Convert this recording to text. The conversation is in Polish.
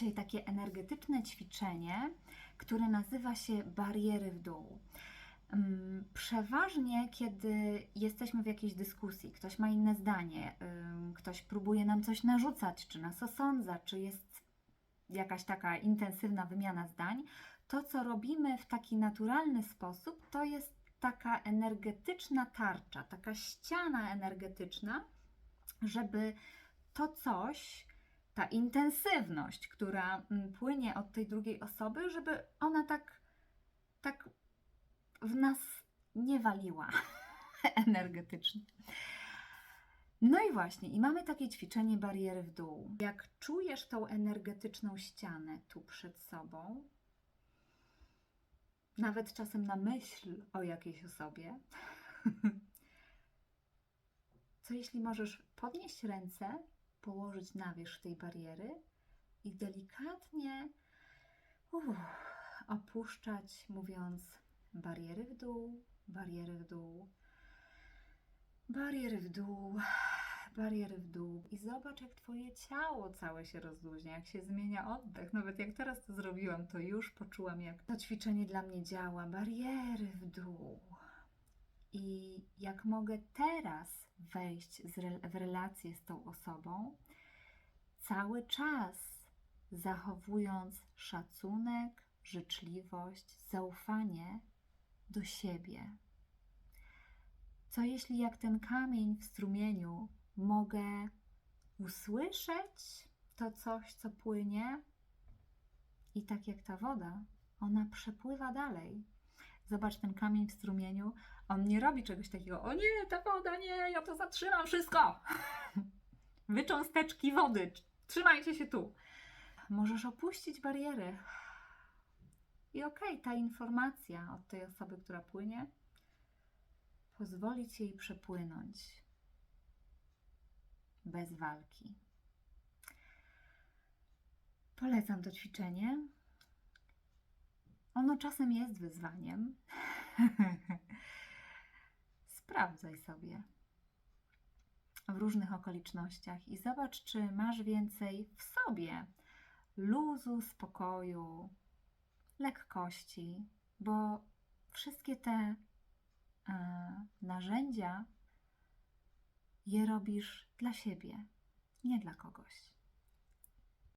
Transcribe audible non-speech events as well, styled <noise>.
dzisiaj takie energetyczne ćwiczenie, które nazywa się bariery w dół. Ym, Przeważnie, kiedy jesteśmy w jakiejś dyskusji, ktoś ma inne zdanie, ktoś próbuje nam coś narzucać, czy nas osądza, czy jest jakaś taka intensywna wymiana zdań, to co robimy w taki naturalny sposób, to jest taka energetyczna tarcza, taka ściana energetyczna, żeby to coś, ta intensywność, która mm, płynie od tej drugiej osoby, żeby ona tak, tak w nas nie waliła <laughs> energetycznie. No i właśnie, i mamy takie ćwiczenie bariery w dół. Jak czujesz tą energetyczną ścianę tu przed sobą, nawet czasem na myśl o jakiejś osobie, <laughs> co jeśli możesz podnieść ręce, położyć na wierzch tej bariery i delikatnie uff, opuszczać, mówiąc bariery w dół, bariery w dół, bariery w dół, bariery w dół. I zobacz, jak Twoje ciało całe się rozluźnia, jak się zmienia oddech. Nawet jak teraz to zrobiłam, to już poczułam, jak to ćwiczenie dla mnie działa. Bariery w dół. I jak mogę teraz wejść w relację z tą osobą, cały czas zachowując szacunek, życzliwość, zaufanie do siebie. Co jeśli, jak ten kamień w strumieniu, mogę usłyszeć to coś, co płynie, i tak jak ta woda, ona przepływa dalej. Zobacz ten kamień w strumieniu, on nie robi czegoś takiego, o nie, ta woda, nie, ja to zatrzymam wszystko. <laughs> Wycząsteczki wody, trzymajcie się tu. Możesz opuścić bariery. I okej, ta informacja od tej osoby, która płynie, pozwolić jej przepłynąć bez walki. Polecam to ćwiczenie. Ono czasem jest wyzwaniem. <laughs> Sprawdzaj sobie w różnych okolicznościach i zobacz, czy masz więcej w sobie luzu, spokoju, lekkości, bo wszystkie te e, narzędzia je robisz dla siebie, nie dla kogoś.